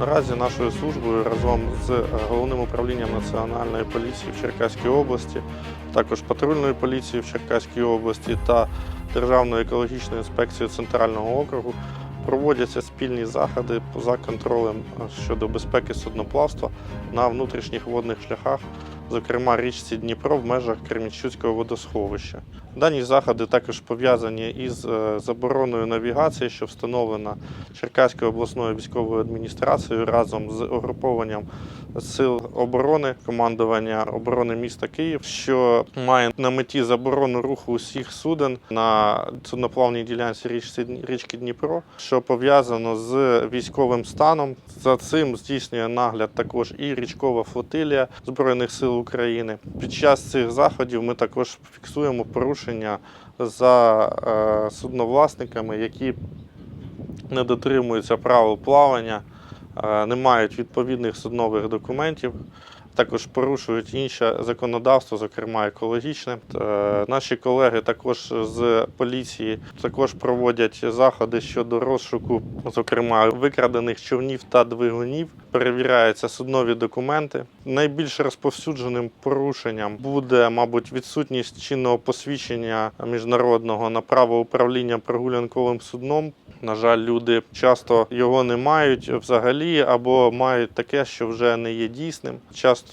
Наразі нашою службою разом з е, головним управлінням національної поліції в Черкаській області, також патрульної поліції в Черкаській області та Державної екологічної інспекції центрального округу проводяться спільні заходи поза контролем е, щодо безпеки судноплавства на внутрішніх водних шляхах, зокрема річці Дніпро в межах Кремінчуцького водосховища. Дані заходи також пов'язані із е, забороною навігації, що встановлена Черкаською обласною військовою адміністрацією разом з угрупованням сил оборони командування оборони міста Київ, що має на меті заборону руху усіх суден на судноплавній ділянці річці річки Дніпро, що пов'язано з військовим станом. За цим здійснює нагляд також і річкова флотилія збройних сил України. Під час цих заходів ми також фіксуємо порушення за е, судновласниками, які не дотримуються правил плавання, е, не мають відповідних суднових документів, також порушують інше законодавство, зокрема екологічне. Е, Наші колеги також з поліції також проводять заходи щодо розшуку, зокрема викрадених човнів та двигунів. Перевіряються суднові документи. Найбільш розповсюдженим порушенням буде, мабуть, відсутність чинного посвідчення міжнародного на право управління прогулянковим судном. На жаль, люди часто його не мають взагалі, або мають таке, що вже не є дійсним. Часто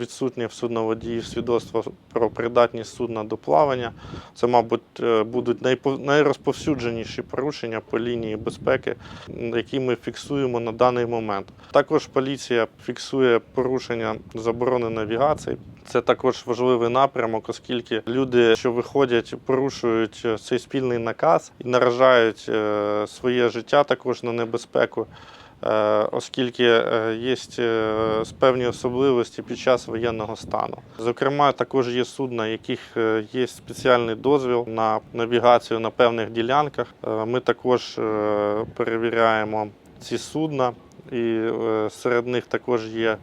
відсутнє в судноводіїв свідоцтво про придатність судна до плавання. Це, мабуть, е, будуть найрозповсюдженіші порушення по лінії безпеки, які ми фіксуємо на даний момент. Також поліція фіксує порушення заборони навігації. Це також важливий напрямок, оскільки люди, що виходять, порушують е, цей спільний наказ і наражають е, своє життя також на небезпеку, оскільки е, є е, певні особливості під час воєнного стану. Зокрема, також є судна, яких е, є спеціальний дозвіл на навігацію на певних ділянках. Е, Ми також е, перевіряємо ці судна, і е, серед них також є.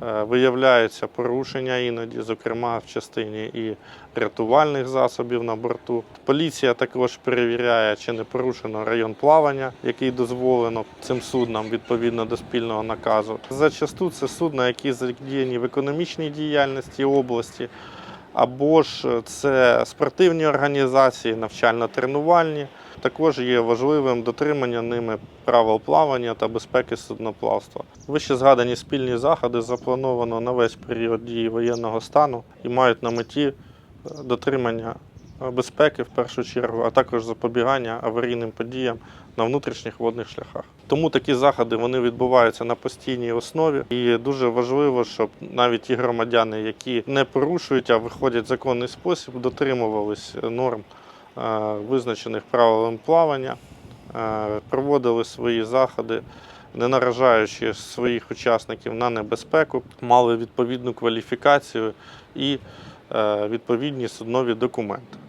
Е, Виявляються порушення іноді, зокрема в частині і рятувальних засобів на борту. Поліція також перевіряє, чи не порушено район плавання, який дозволено цим суднам відповідно до спільного наказу. Зачасту це судна, які задіяні в економічній діяльності області, або ж це спортивні організації, навчально-тренувальні. Також є важливим дотримання ними правил плавання та безпеки судноплавства. Вище згадані спільні заходи заплановано на весь період дії воєнного стану і мають на меті е, дотримання е, безпеки в першу чергу, а також запобігання аварійним подіям на внутрішніх водних шляхах. Тому такі заходи вони відбуваються на постійній основі, і дуже важливо, щоб навіть ті громадяни, які не порушують, а виходять в законний спосіб, дотримувались норм е, визначених правилами плавання, е, проводили свої заходи, не наражаючи своїх учасників на небезпеку, мали відповідну кваліфікацію і е, відповідні суднові документи.